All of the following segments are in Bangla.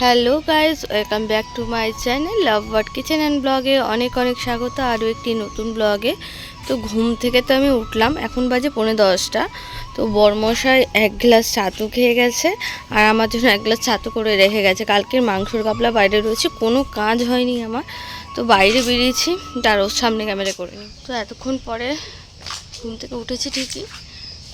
Hello guys welcome back to my channel love bird kitchen and ব্লগে অনেক অনেক স্বাগত, আরও একটি নতুন ব্লগে তো ঘুম থেকে তো আমি উঠলাম, এখন বাজে পৌনে দশটা। তো বরমশাই এক গ্লাস ছাতু খেয়ে গেছে, আর আমার জন্য এক গ্লাস ছাতু করে রেখে গেছে। কালকের মাংসর কাপলা বাইরে রয়েছে, কোনো কাজ হয়নি আমার। তো বাইরে বেরিয়েছি তার ওর সামনে ক্যামেরা করে নিই। তো এতক্ষণ পরে ঘুম থেকে উঠেছি ঠিকই।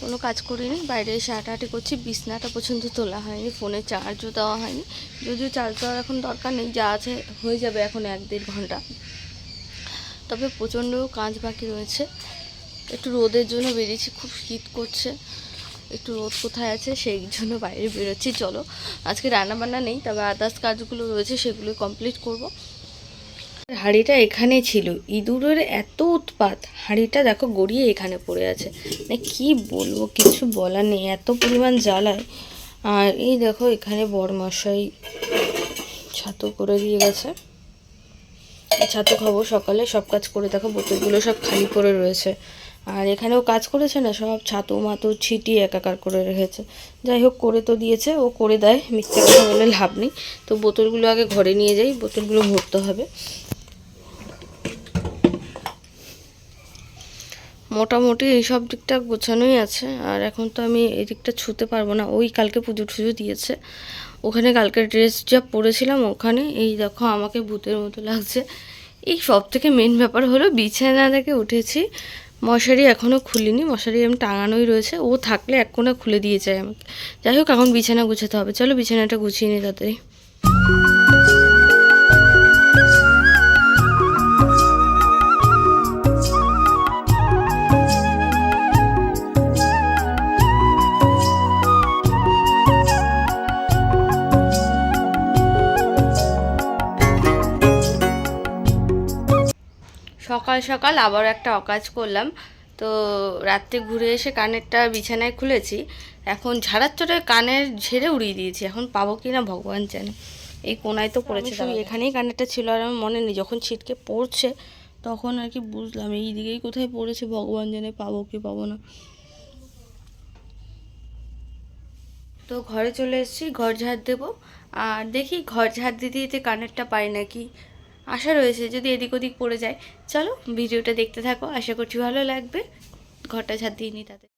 কোনো কাজ করিনি। বাইরে এসে হাঁটাহাঁটি করছি। বিছনাটা পর্যন্ত তোলা হয়নি, ফোনে চার্জও দেওয়া হয়নি। যদিও চার্জ দেওয়ার এখন দরকার নেই, যা আছে হয়ে যাবে এখন এক দেড় ঘণ্টা। তবে প্রচণ্ড কাজ বাকি রয়েছে। একটু রোদের জন্য বেরিয়েছি, খুব শীত করছে। একটু রোদ কোথায় আছে সেই জন্য বাইরে বেরোচ্ছি, চলো। আজকে রান্নাবান্না নেই, তবে আদার্স কাজগুলো রয়েছে সেগুলো কমপ্লিট করব। হাঁড়িটা এখানে ছিল। ইঁদুরের এত উৎপাত, হাঁড়িটা দেখো গড়িয়ে এখানে পড়ে আছে। মানে কি বলব, কিছু বলার নেই, এত পরিমাণ জ্বালায়। আর এই দেখো এখানে বরমশাই ছাতু করে দিয়ে গেছে। ছাতু খাব সকালে, সব কাজ করে দেখো, বোতলগুলো সব খালি করে রয়েছে। আর এখানেও কাজ করেছে না, সব ছাতু মাতু ছিটিয়ে একাকার করে রেখেছে। যাই হোক, করে তো দিয়েছে, ও করে দেয়, মিথ্যে কথা বলে লাভ নেই। তো বোতলগুলো আগে ঘরে নিয়ে যাই, বোতলগুলো ভরতে হবে। মোটামুটি এই সব দিকটা গোছানোই আছে। আর এখন তো আমি এই দিকটা ছুতে পারব না। ওই কালকে পুজো টুজো দিয়েছে। ওখানে কালকে ড্রেস যা পরেছিলাম ওখানে, এই দেখো আমাকে ভূতের মতো লাগছে। এই সব থেকে মেন ব্যাপার হলো বিছানা থেকে উঠেছি। মশারি এখনও খুলিনি। মশারি আমি টাঙানোই রয়েছে। ও থাকলে এক কোণা খুলে দিয়ে যায় আমাকে। যাই হোক, এখন বিছানা গুছাতে হবে। চলো বিছানাটা গুছিয়ে নিই তাড়াতাড়ি। সকাল সকাল আবার একটা অকাজ করলাম। তো রাত্রে ঘুরে এসে কানেরটা বিছানায় খুলেছি। এখন ঝাড়ার চোটে কানের ঝেড়ে উড়িয়ে দিয়েছি। এখন পাবো কি না ভগবান জানে। এই কোনায় তো পড়েছে এখানেই কানেরটা ছিল আর আমার মনে নেই। যখন ছিটকে পড়ছে তখন আর কি বুঝলাম এই দিকেই কোথায় পড়েছে ভগবান জানে পাবো কি পাবো না। তো ঘরে চলে এসেছি ঘর ঝাড় দেবো। আর দেখি ঘর ঝাড় দিতে দিতে কানেরটা পাই নাকি। আশা রয়েছে যদি এদিক ওদিক পড়ে যায়, চলো ভিডিওটা দেখতে থাকো, আশা করছি ভালো লাগবে। ঘরটা ঝাড় দিয়ে নিই তাদের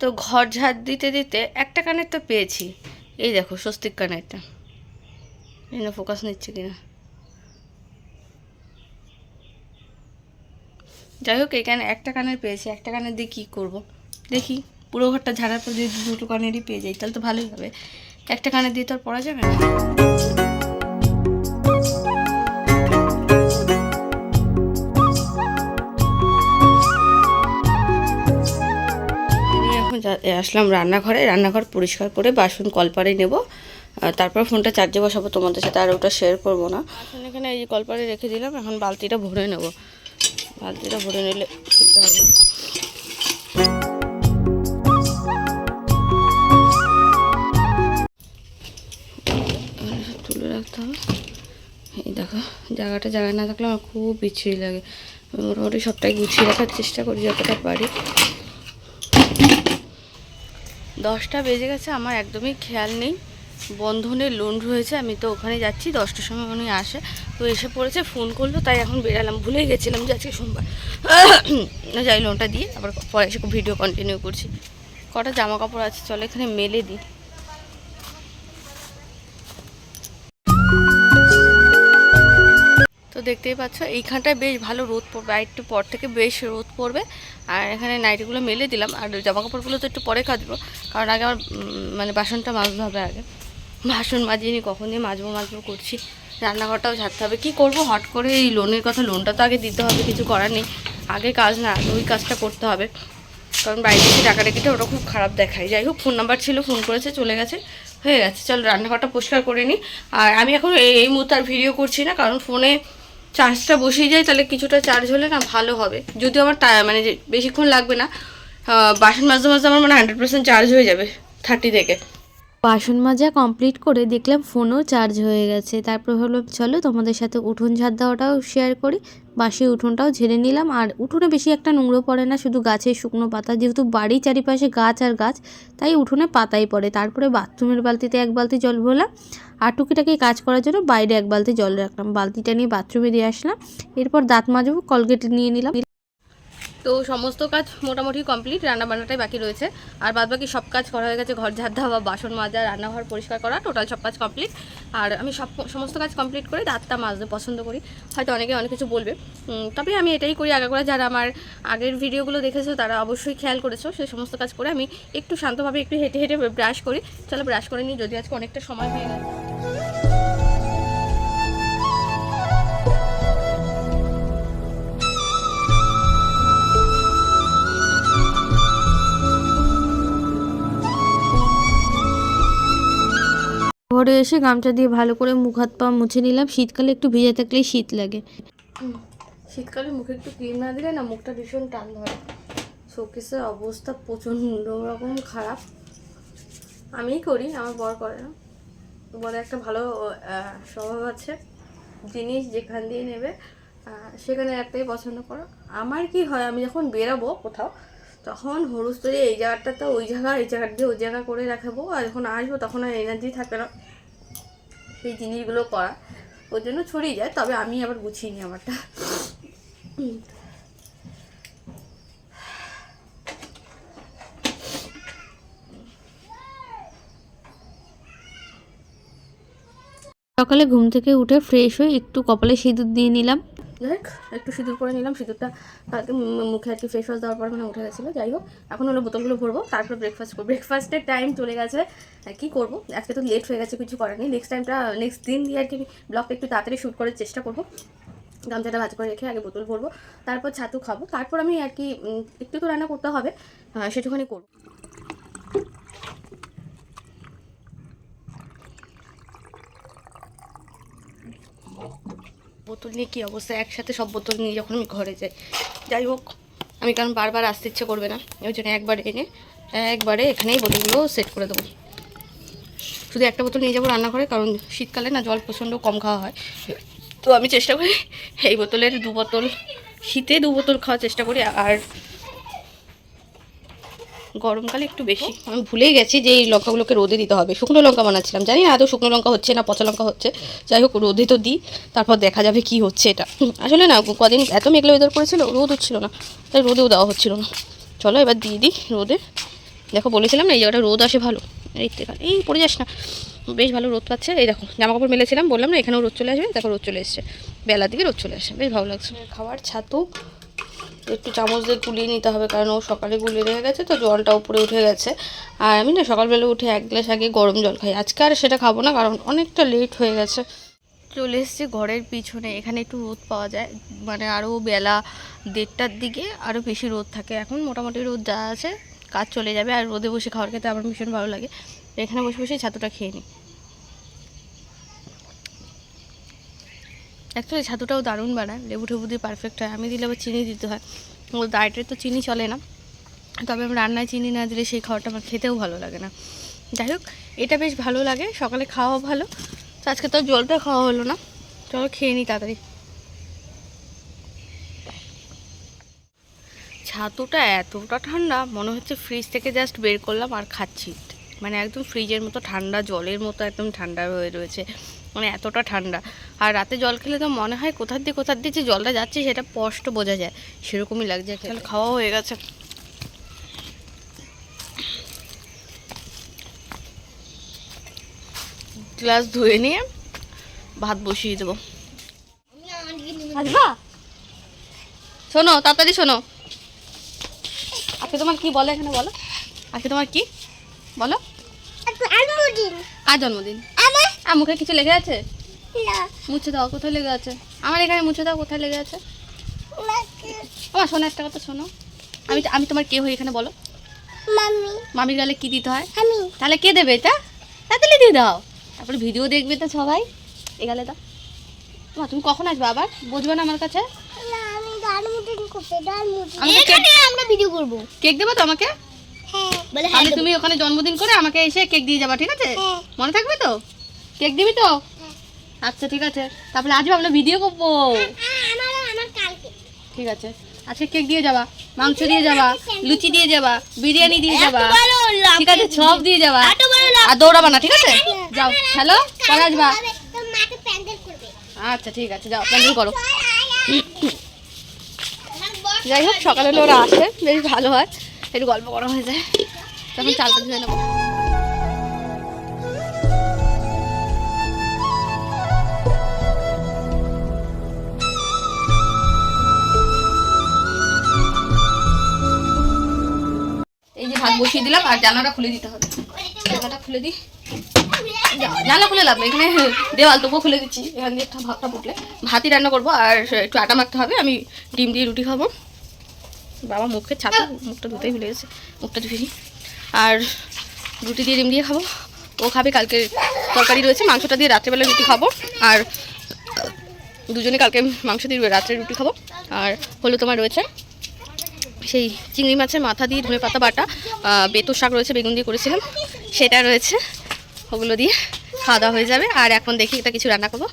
তো ঘর ঝাড় দিতে দিতে একটা কানের তো পেয়েছি। এই দেখো, স্বস্তিক কানেরটা এই না ফোকাস নিচ্ছে কিনা? যাই হোক এখানে একটা কানের পেয়েছি, একটা কানের দিয়ে কী করব? দেখি, পুরো ঘরটা ঝাড়ার পর যদি দুটো কানেরই পেয়ে যাই, তাহলে তো ভালোই হবে। একটা কানের দিয়ে তো আর পড়া যাবে না। আসলাম রান্নাঘরে। রান্নাঘর পরিষ্কার করে বাসন কলপারে নেব। তারপর ফোনটা চার্জে বসাবো তোমাদের সাথে, আর ওটা শেয়ার করব না। এখন এই কলপারে রেখে দিলাম, এখন বালতিটা ভরে নেব। বালতিটা ভরে নিলে সুবিধা হবে। তুলে রাখতে হবে। এই দেখো, জায়গাটা জায়গায় না থাকলে আমার খুব বিচ্ছিরি লাগে। মোটামুটি সবটাই গুছিয়ে রাখার চেষ্টা করি যতটা পারি। দশটা বেজে গেছে, আমার একদমই খেয়াল নেই। বন্ধনের লোন রয়েছে, আমি তো ওখানে যাচ্ছি, দশটার সময় উনি আসে। তো এসে পড়েছে ফোন করল, তাই এখন বেরালাম। ভুলে গেছিলাম যে আজকে সোমবার। যাই লোনটা দিয়ে, আবার পরে এসে ভিডিও কন্টিনিউ করছি। কটা জামা কাপড় আছে, চলো এখানে মেলে দিই। তো দেখতেই পাচ্ছ, এইখানটায় বেশ ভালো রোদ পড়বে, আর একটু পর থেকে বেশ রোদ পড়বে। আর এখানে নাইটিগুলো মেলে দিলাম, আর জামা কাপড়গুলো তো একটু পরে কাচবো, কারণ আগে আমার মানে বাসনটা মাজতে হবে আগে। বাসন মাজিনি কখন দিয়ে মাজবো মাজবো করছি। রান্নাঘরটাও ছাড়তে হবে। কী করব? হট করে এই লোনের কথা লোনটা তো আগে দিতে হবে, কিছু করার নেই। আগে কাজ না ওই কাজটা করতে হবে। কারণ বাইরে থেকে টাকা রেখেটা ওটা খুব খারাপ দেখায়। যাই হোক ফোন নাম্বার ছিল ফোন করেছে, চলে গেছে। হয়ে গেছে, চল রান্নাঘরটা পরিষ্কার করে নিই। আর আমি এখন এই মুহূর্তে আর ভিডিও করছি না, কারণ ফোনে চার্জটা বসিয়ে যায়, তাহলে কিছুটা চার্জ হলে না ভালো হবে। যদিও আমার মানে বেশিক্ষণ লাগবে না বাসন মাজতে মাঝে আমার মানে হান্ড্রেড পার্সেন্ট চার্জ হয়ে যাবে থার্টি থেকে। বাসন মাজা কমপ্লিট করে দেখলাম ফোনও চার্জ হয়ে গেছে। তারপর হলো চলো তোমাদের সাথে উঠোন ঝাড় দেওয়াটাও শেয়ার করি। বাসি উঠোনটাও ঝেড়ে নিলাম। আর উঠোনে বেশি একটা নোংরো পড়ে না, শুধু গাছের শুকনো পাতা। যেহেতু বাড়ির চারিপাশে গাছ আর গাছ, তাই উঠোনে পাতাই পড়ে। তারপরে বাথরুমের বালতিতে এক বালতি জল ভরলাম। আর টুকিটাকি কাজ করার জন্য বাইরে এক বালতি জল রাখলাম। বালতিটা নিয়ে বাথরুমে দিয়ে আসলাম। এরপর দাঁত মাজবো কলগেট নিয়ে নিলাম। তো সমস্ত কাজ মোটামুটি কমপ্লিট রান্না বান্নাটাই বাকি রয়েছে। আর বাদ বাকি সব কাজ করা হয়ে গেছে, ঘর ঝাড় দেওয়া, বাসন মাজা, রান্নাঘর পরিষ্কার করা, টোটাল সব কাজ কমপ্লিট। আর আমি সব সমস্ত কাজ কমপ্লিট করে দাঁতটা মাজতে পছন্দ করি। হয়তো অনেকে অনেক কিছু বলবে। তবে আমি এটাই করি আগে করে, যারা আমার আগের ভিডিওগুলো দেখেছ, তারা অবশ্যই খেয়াল করেছ। সেই সমস্ত কাজ করে আমি একটু শান্তভাবে একটু হেঁটে হেঁটে ব্রাশ করি। চলো ব্রাশ করে নিই, যদি আজকে অনেকটা সময় হয়ে গেছে ঘরে এসে গামছা দিয়ে ভালো করে মুখ হাত পা মুছে নিলাম। শীতকালে একটু ভিজে থাকলেই শীত লাগে। শীতকালে মুখে একটু ক্রিম না দিলে না মুখটা ভীষণ টান ধরে। শোকেসের অবস্থা প্রচণ্ড রকম খারাপ। আমিই করি, আমার বর করে না। বলে একটা ভালো স্বভাব আছে। জিনিস যেখান দিয়ে নেবে সেখানে একটাই পছন্দ করো। আমার কি হয়, আমি যখন বেরাবো কোথাও, তখন হরুস্তরে এই জায়গাটা তো ওই জায়গা, এই জায়গা দিয়ে ওই জায়গা করে রাখাবো আর যখন আসব তখন আর এনার্জি থাকবে না। সেই জিনিসগুলো করা। ওর জন্য ছড়িয়ে যায়, তবে আমি আবার গুছিয়ে নিই আমারটা। সকালে ঘুম থেকে উঠে ফ্রেশ হয়ে একটু কপালে সিঁদুর দিয়ে নিলাম। যাই একটু সিঁদুর করে নিলাম, সিঁদুরটা কালকে মুখে আর কি ফেস ওয়াশ দেওয়ার পর মানে উঠে গেছিল, যাই হোক, এখন হলো বোতলগুলো ভরবো, তারপর ব্রেকফাস্ট করব। ব্রেকফাস্টের টাইম চলে গেছে কি করব? আজকে তো লেট হয়ে গেছে, কিছু করার নেই। নেক্সট টাইমটা নেক্সট দিন দিয়ে আর কি ব্লগটা একটু তাড়াতাড়ি শ্যুট করার চেষ্টা করব। গামছাটা ভাজ করে রেখে আগে বোতল ভরবো, তারপর ছাতু খাব। তারপর আমি আর কি একটু তো রান্না করতে হবে সেটুখানি করব। বোতল নিয়ে কী অবস্থা? একসাথে সব বোতল নিয়ে যখন আমি ঘরে যাই। যাই হোক, আমি কারণ বারবার আসতে ইচ্ছে করবে না, ওই জন্য একবার এনে, একবারে এখানেই বোতলগুলো সেট করে দেবো। শুধু একটা বোতল নিয়ে যাব রান্না করে কারণ শীতকালে না জল প্রচণ্ড কম খাওয়া হয়। তো আমি চেষ্টা করি এই বোতলের দু বোতল, শীতে দু বোতল খাওয়ার চেষ্টা করি, আর গরমকালে একটু বেশি। আমি ভুলেই গেছি যে এই লঙ্কাগুলোকে রোদে দিতে হবে। শুকনো লঙ্কা বানাচ্ছিলাম। জানি না আদৌ শুকনো লঙ্কা হচ্ছে না পচা লঙ্কা হচ্ছে। যাই হোক, রোদে তো দিই। তারপর দেখা যাবে কি হচ্ছে এটা। আসলে না কদিন এত মেঘলা ওয়েদার করেছিল, রোদ হচ্ছিল না। তাই রোদেও দেওয়া হচ্ছিল না। চলো এবার দিয়ে দিই রোদে। দেখো, বলেছিলাম না, এই জায়গাটা রোদ আসে ভালো। এই এই পড়ে যাস না। বেশ ভালো রোদ পাচ্ছে। এই দেখো জামা কাপড় মেলেছিলাম, বললাম না, এখানেও রোদ চলে আসবে দেখো রোদ চলে এসছে। বেলার দিকে রোদ চলে আসে। বেশ ভালো লাগছে। খাওয়ার ছাতু একটু চামচ দিয়ে গুলিয়ে নিতে হবে, কারণ ও সকালে গুলিয়ে রেখে গেছে, তো জলটা উপরে উঠে গেছে। আর আমি না সকালবেলা উঠে এক গ্লাস আগে গরম জল খাই। আজকে আর সেটা খাব না, কারণ অনেকটা লেট হয়ে গেছে। চলে এসেছি ঘরের পিছনে, এখানে একটু রোদ পাওয়া যায়। মানে আরও বেলা দেড়টার দিকে আরও বেশি রোদ থাকে। এখন মোটামুটি রোদ যা আছে, কাজ চলে যাবে। আর রোদে বসে খাওয়ার খেতে আমার ভীষণ ভালো লাগে। এখানে বসে বসে ছাতুটা খেয়ে নিই। অ্যাকচুয়ালি ছাতুটাও দারুণ বানায়। লেবু টেবু দিয়ে পারফেক্ট হয়। আমি দিলে আবার চিনি দিতে হয়। ডায়েটে তো চিনি চলে না। তবে আমি রান্নায় চিনি না দিলে সেই খাওয়াটা আমার খেতেও ভালো লাগে না। যাই হোক, এটা বেশ ভালো লাগে। সকালে খাওয়া ভালো। তো আজকে তো জলটা খাওয়া হলো না। চলো খেয়ে নিই তাড়াতাড়ি। ছাতুটা এতটা ঠান্ডা, মনে হচ্ছে ফ্রিজ থেকে জাস্ট বের করলাম আর খাচ্ছি। মানে একদম ফ্রিজের মতো ঠান্ডা, জলের মতো একদম ঠান্ডা হয়ে রয়েছে। মানে এতটা ঠান্ডা। আর রাতে জল খেলে তো মনে হয় কোথার দিয়ে কোথার দিয়ে যে জলটা যাচ্ছে সেটা স্পষ্ট বোঝা যায়। সেরকমই লাগছে তাহলে খাওয়া হয়ে গেছে। গ্লাস ধুয়ে নিয়ে ভাত বসিয়ে দেবো। শোনো তাড়াতাড়ি শোনো। আজকে তোমার কি বলো এখানে বলো? আজকে তোমার কি? বলো। আর জন্মদিন। আর মুখে কিছু লেগে আছে? মুছে দাও কোথায় লেগে আছে? আমার এখানে মুছে দাও কোথায় লেগে আছে? আমার শোনো একটা কথা শোনো। আমি আমি তোমার কে হই এখানে বলো? মাম্মি মামির গালে কি দিতে হয়? আমি। তাহলে কে দেবে এটা? তাড়াতাড়ি দিয়ে দাও। তারপরে ভিডিও দেখবে তো সবাই। এ গালে দাও। মা তুমি কখন আসবে আবার? বুঝবে না আমার কাছে? না আমি করতে আমরা ভিডিও করব। কেক দেবো তো আমাকে? হ্যাঁ। বলে হ্যাঁ তাহলে। তুমি ওখানে জন্মদিন করে আমাকে এসে কেক দিয়ে যাবা ঠিক আছে? হ্যাঁ। মনে থাকবে তো? কেক দিবি তো? আচ্ছা ঠিক আছে। তারপরে আজ আমরা ভিডিও করব। হ্যাঁ, ঠিক আছে। আজকে কেক দিয়ে যাবা মাংস দিয়ে যাবা লুচি দিয়ে যাবা বিরিয়ানি দিয়ে যাবা। ঠিক আছে সব দিয়ে যাবা। আর দৌড়াবা না ঠিক আছে? যাও। হ্যালো? পরে আসবা। আচ্ছা ঠিক আছে যাও প্যান্ডেল করো। যাই হোক সকালে ওরা আসে বেশ ভালো হয়। একটু গল্প করা হয়ে যায়। তখন চালটা ধুয়ে নেব। ভাত বসিয়ে দিলাম, আর জানাটা খুলে দিতে হবে। জানাটা খুলে দিই। জানলা খুলে লাভ এখানে দেওয়াল, তবুও খুলে দিচ্ছি। এখান দিয়ে একটা ভাতটা ফুটলে। ভাতই রান্না করব, আর একটু আটা মাখতে হবে। আমি ডিম দিয়ে রুটি খাব। বাবা মুখে ছাতা, মুখটা ধুতেই ভুলে গেছে, মুখটা ধুয়ে। আর রুটি দিয়ে ডিম দিয়ে খাব। ও খাবে কালকে, তরকারি রয়েছে, মাংসটা দিয়ে রাত্রেবেলা রুটি খাব। আর দুজনে কালকে মাংস দিয়ে রাত্রে রুটি খাব। আর হলো তোমার রয়েছে। সেই চিংড়ি মাছের মাথা দিয়ে ধনে পাতা বাটা আহ, বেতো শাক রয়েছে বেগুন দিয়ে করেছিলাম। সেটা রয়েছে ওগুলো দিয়ে খাওয়া দাওয়া হয়ে যাবে। আর এখন দেখি এটা কিছু রান্না করব।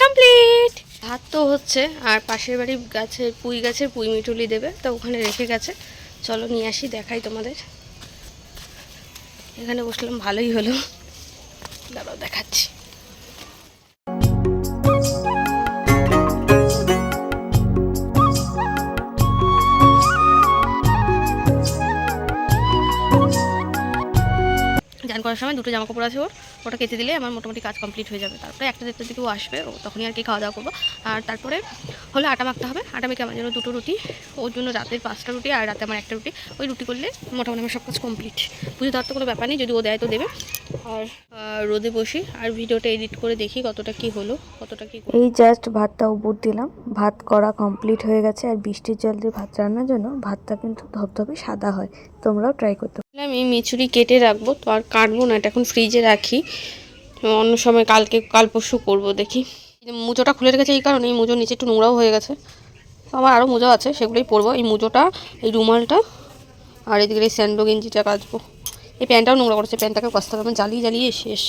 কমপ্লিট ভাত তো হচ্ছে আর পাশের বাড়ির গাছের পুঁই গাছের পুঁই মিটুলি দেবে তো ওখানে রেখে গেছে। চলো নিয়ে আসি দেখাই তোমাদের। এখানে বসলাম ভালোই হলো। দাঁড়াও দেখাচ্ছি। করার সময় দুটো জামা কাপড় আছে ওর, ওটা কেটে দিলে আমার মোটামুটি কাজ কমপ্লিট হয়ে যাবে। তারপরে একটা দেড়টার দিকে ও আসবে, ও তখনই আর কি খাওয়া দাওয়া করব। আর তারপরে হলে আটা মাখতে হবে। আটা মেখে আমার জন্য দুটো রুটি, ওর জন্য রাতের পাঁচটা রুটি আর রাতে আমার একটা রুটি। ওই রুটি করলে মোটামুটি আমার সব কাজ কমপ্লিট পুজো দেওয়ার তো কোনো ব্যাপার নেই, যদি ও দেয় তো দেবে। আর রোদে বসি আর ভিডিওটা এডিট করে দেখি কতটা কি হলো, কতটা কি এই জাস্ট ভাতটা উপর দিলাম। ভাত করা কমপ্লিট হয়ে গেছে আর বৃষ্টির জল দিয়ে ভাত রান্নার জন্য ভাতটা কিন্তু ধবধবে সাদা হয়। তোমরাও ট্রাই করতে। আমি মিচুরি কেটে রাখব, তো আর কাটবো না, এটা এখন ফ্রিজে রাখি। অন্য সময় কালকে, কাল পরশু করব, দেখি। মুজোটা খুলে রেখেছে এই কারণে, এই মুজোর নিচে একটু নোংরাও হয়ে গেছে। আমার আরও মুজো আছে, সেগুলোই পরবো। এই মুজোটা, এই রুমালটা, আর এদিকে এই স্যান্ডো গেঞ্জিটা কাচবো। এই প্যান্টটাও নোংরা করেছে প্যান্টটাকে কষতে হবে। জ্বালিয়ে জ্বালিয়ে, শেষ।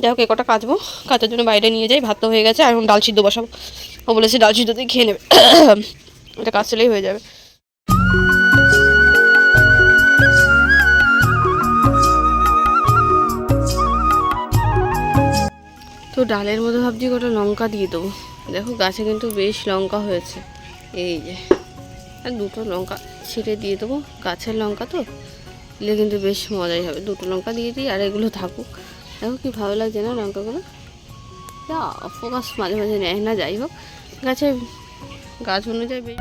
যাই হোক এ কটা কাচবো। কাচার জন্য বাইরে নিয়ে যাই, ভাত তো হয়ে গেছে, আর এখন ডাল সিদ্ধ বসাবো। ও বলেছে ডাল সিদ্ধ দিয়ে খেয়ে নেবে। এটা কাচলেই হয়ে যাবে। ডালের মধ্যে ভাবছি কটা লঙ্কা দিয়ে দেবো। দেখো গাছে কিন্তু বেশ লঙ্কা হয়েছে। এই যে, আর দুটো লঙ্কা ছিঁড়ে দিয়ে দেবো। গাছের লঙ্কা তো, দিলে কিন্তু বেশ মজাই হবে। দুটো লঙ্কা দিয়ে দিই আর এগুলো থাকুক। দেখো কি ভালো লাগছে না লঙ্কাগুলো? ফোকাস মাঝে মাঝে নেয় না, যাই হোক। গাছে গাছ অনুযায়ী বেশ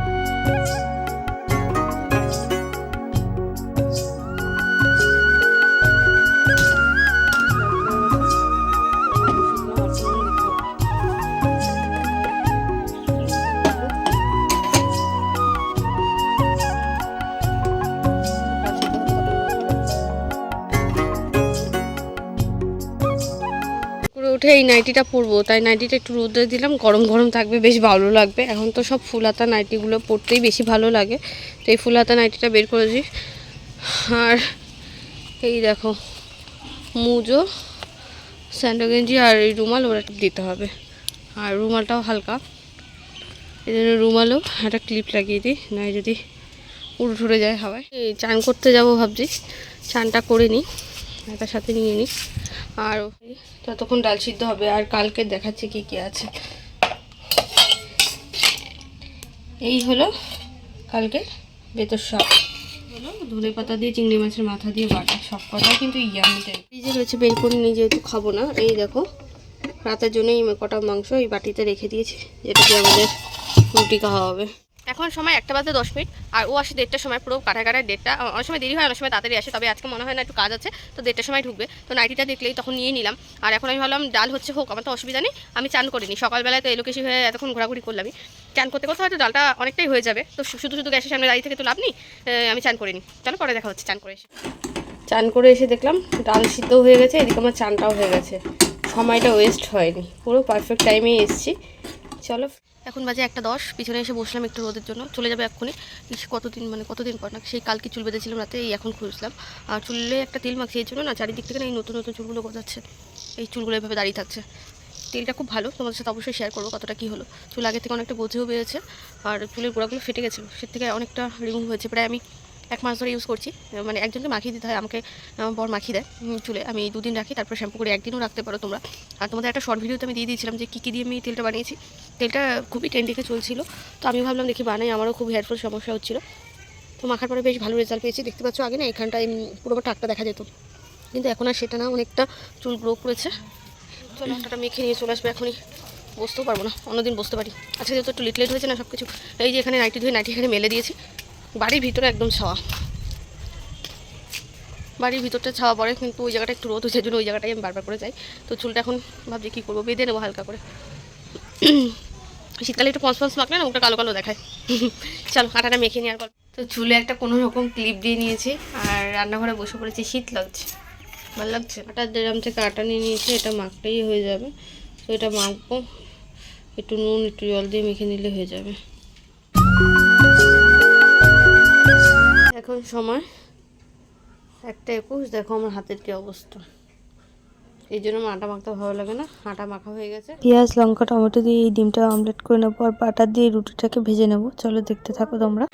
উঠে এই নাইটিটা পরবো। তাই নাইটিটা একটু রোদে দিলাম, গরম গরম থাকবে, বেশ ভালো লাগবে। এখন তো সব ফুল হাতা নাইটিগুলো পরতেই বেশি ভালো লাগে। তো এই ফুল হাতা নাইটিটা বের করেছি আর এই দেখো, মুজো স্যান্ডো গেঞ্জি আর এই রুমাল ওরা দিতে হবে। আর রুমালটাও হালকা। এই জন্য রুমালও একটা ক্লিপ লাগিয়ে দিই নয় যদি উড়ে ঠুরে যায় হাওয়ায়। এই চান করতে যাব ভাবছি, চানটা করে নিই। এটার সাথে নিয়ে নিই। আর ততক্ষণ ডাল সিদ্ধ হবে, আর কালকে দেখাচ্ছি কি কি আছে। এই হলো কালকে বেতর শাক। হলো পাতা দিয়ে, চিংড়ি মাছের মাথা দিয়ে বাটা। সব কথা কিন্তু ইয়ামি টাইপ এই যে রয়েছে বের করে নিয়ে যেহেতু খাব না, এই দেখো, রাতের জন্য এই কটা মাংস এই বাটিতে রেখে দিয়েছি, যেটা আমাদের রুটি খাওয়া হবে। এখন সময় একটা বাজে দশ মিনিট, আর ও আসে দেড়টার সময়, পুরো কাটায় কাটায় দেড়টা অনেক সময় দেরি হয়, অনেক সময় তাড়াতাড়ি আসে, তবে আজকে মনে হয় না একটু কাজ আছে, তো দেড়টার সময় ঢুকবে। তো নাইটিটা দেখলেই তখন নিয়ে নিলাম। আর এখন আমি ভাবলাম, ডাল হচ্ছে হোক, আমার তো অসুবিধা নেই, আমি চান করিনি। সকালবেলায় তো এলোকেশি হয়ে এতক্ষণ ঘোরাঘুরি করলামই চান করতে করতে হয়তো ডালটা অনেকটাই হয়ে যাবে। তো শুধু শুধু গ্যাসের সামনে দাঁড়িয়ে থেকে তো লাভ নেই? আমি চান করিনি। চলো পরে দেখা হচ্ছে, চান করে এসে। চান করে এসে দেখলাম, ডাল সিদ্ধ হয়ে গেছে, এদিকে আমার চানটাও হয়ে গেছে। সময়টা ওয়েস্ট হয়নি। পুরো পারফেক্ট টাইমেই এসেছি। চলো এখন বাজে একটা দশ, পিছনে এসে বসলাম একটু রোদের জন্য। চলে যাবে এক্ষুনি। কতদিন মানে কতদিন পর? না সেই কালকে চুল বেঁধেছিলাম, রাতে এই এখন খুঁজলাম। আর চুলে একটা তেল মাখছি, এই জন্য না চারিদিক থেকে না এই নতুন নতুন চুলগুলো গজাচ্ছে। এই চুলগুলো এভাবে দাঁড়িয়ে থাকছে। তেলটা খুব ভালো, তোমাদের সাথে অবশ্যই শেয়ার করব কতটা কী হলো। চুল আগে থেকে অনেকটা বোঝেও বেড়েছে, আর চুলের গোড়াগুলো ফেটে গেছিল, সে থেকে অনেকটা রিমুভ হয়েছে। প্রায় আমি এক মাস ধরে ইউজ করছি। মানে একজনকে মাখিয়ে দিতে হয় আমাকে বর মাখিয়ে দেয় চুলে। আমি দুদিন রাখি তারপর শ্যাম্পু করে একদিনও রাখতে পারো তোমরা। আর তোমাদের একটা শর্ট ভিডিওতে আমি দিয়ে দিয়েছিলাম যে কী কী দিয়ে আমি তেলটা বানিয়েছি। তেলটা খুবই ট্রেন্ডিংয়ে চলছিল। তো আমি ভাবলাম দেখি বানাই আমারও খুব হেয়ারফল সমস্যা হচ্ছিল। তো মাখার পরে বেশ ভালো রেজাল্ট পেয়েছি। দেখতে পাচ্ছ আগে না এখানটায় পুরো টাকটা দেখা যেত। কিন্তু এখন আর সেটা না অনেকটা চুল গ্রো করেছে। চলো আটাটা মেখে নিয়ে চলে আসবে এখনই। বসতেও পারব না অন্যদিন বসতে পারি। আচ্ছা যেহেতু একটু লেট লেট হয়েছে না সব কিছু এই যে এখানে নাইটি ধুয়ে নাইটি এখানে মেলে দিয়েছি। বাড়ির ভিতরে একদম ছাওয়া। বাড়ির ভিতরটা ছাওয়া পড়ে কিন্তু ওই জায়গাটা একটু রোদ হয়েছে জন্য ওই জায়গাটাই আমি বারবার করে যাই। তো চুলটা এখন ভাবছি কী করব বেঁধে নেব হালকা করে। শীতকালে একটু পঞ্চ পঞ্চ মাখলে না ওটা কালো কালো দেখায়। চলো আটাটা মেখে নেওয়ার পর তো চুলে একটা কোনো রকম ক্লিপ দিয়ে নিয়েছি আর রান্নাঘরে বসে পড়েছি শীত লাগছে। ভালো লাগছে? আটার ড্রাম থেকে আটা নিয়ে নিয়েছি এটা মাখলেই হয়ে যাবে। তো এটা মাখবো একটু নুন একটু জল দিয়ে মেখে নিলে হয়ে যাবে। এখন সময় একটা একুশ, দেখো আমার হাতের কি অবস্থা। এই জন্য আটা মাখতে ভালো লাগে না, আটা মাখা হয়ে গেছে। পেঁয়াজ, লঙ্কা, টমেটো দিয়ে এই ডিমটা অমলেট করে নেব আর বাটার দিয়ে রুটিটাকে ভেজে নেব। চলো দেখতে থাকো তোমরা।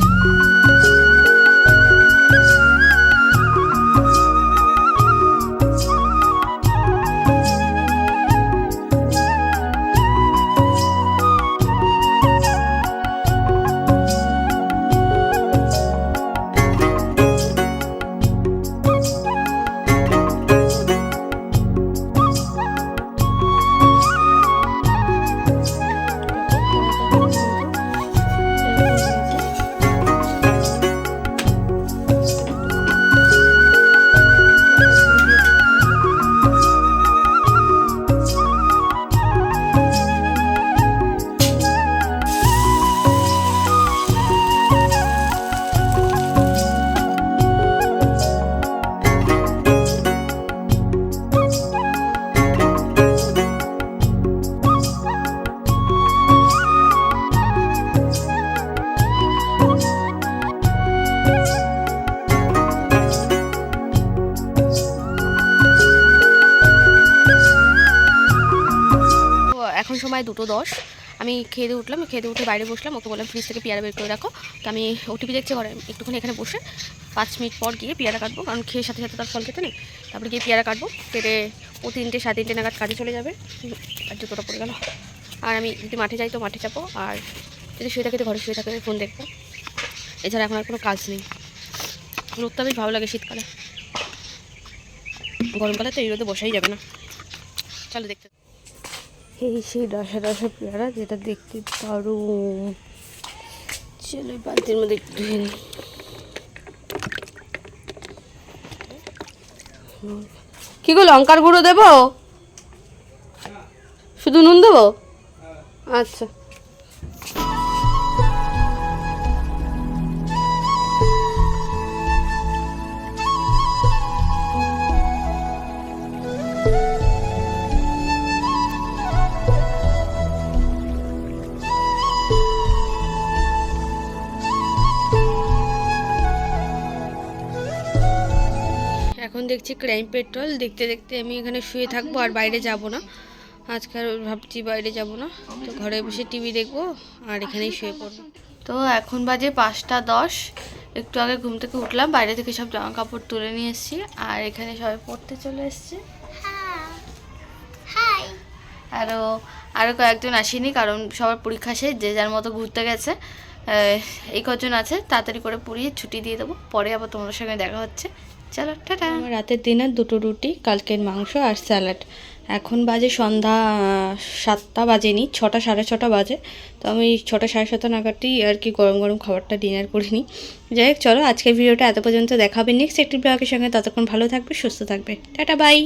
দশ। আমি খেয়ে দিয়ে উঠলাম, খেয়ে দিয়ে উঠে বাইরে বসলাম। ওকে বললাম ফ্রিজ থেকে পেয়ারা বের করে রাখো। তো আমি ওটিপি দেখছি ঘরে। একটুখানি এখানে বসে পাঁচ মিনিট পর গিয়ে পেয়ারা কাটবো, কারণ খেয়ে সাথে সাথে তার ফল খেতে নেই। তারপরে গিয়ে পেয়ারা কাটবো, কেটে ও তিনটে, সাড়ে তিনটে নাগাদ কাজে চলে যাবে। আর জুতোটা পড়ে গেল। আর আমি যদি মাঠে যাই তো মাঠে যাব আর যদি শুয়ে থাকে তো ঘরে শুয়ে থাকে ফোন দেখব। এছাড়া এখন আর কোনো কাজ নেই। রোদটা বেশ ভালো লাগে শীতকালে। গরমকালে তো এই রোদে বসাই যাবে না। চলো দেখতে এই সেই রসা রসা পেয়ারা যেটা দেখতে দারুণ। চলো বালতির মধ্যে একটু ধুয়ে কি গো, লঙ্কার গুঁড়ো দেবো? শুধু নুন দেবো? আচ্ছা। দেখছি ক্রাইম পেট্রোল দেখতে দেখতে আমি এখানে শুয়ে থাকব আর বাইরে যাব না। আজকে আর ভাবছি বাইরে যাব না। তো ঘরে বসে টিভি দেখব আর এখানেই শুয়ে পড়ব। তো এখন বাজে পাঁচটা দশ। একটু আগে ঘুম থেকে উঠলাম, বাইরে থেকে সব জামা কাপড় তুলে নিয়ে এসেছি আর এখানে সবাই পড়তে চলে এসছে। আরও আরও কয়েকজন আসেনি কারণ সবার পরীক্ষা শেষ, যে যার মতো ঘুরতে গেছে এই কজন আছে, তাড়াতাড়ি করে পড়িয়ে ছুটি দিয়ে দেবো। পরে আবার তোমাদের সঙ্গে দেখা হচ্ছে। চলো, টাটা। আমার রাতের ডিনার, দুটো রুটি, কালকের মাংস আর স্যালাড। এখন বাজে সন্ধ্যা সাতটা বাজে বাজেনি, ছটা, সাড়ে ছটা বাজে। তো আমি ছটা, সাড়ে ছটা নাগাদই আর কি গরম গরম খাবারটা ডিনার করে নিই। যাই হোক, চলো, আজকের ভিডিওটা এত পর্যন্ত দেখাবে। নেক্সট একটি ব্লগের সঙ্গে ততক্ষণ ভালো থাকবে, সুস্থ থাকবে। Tata bye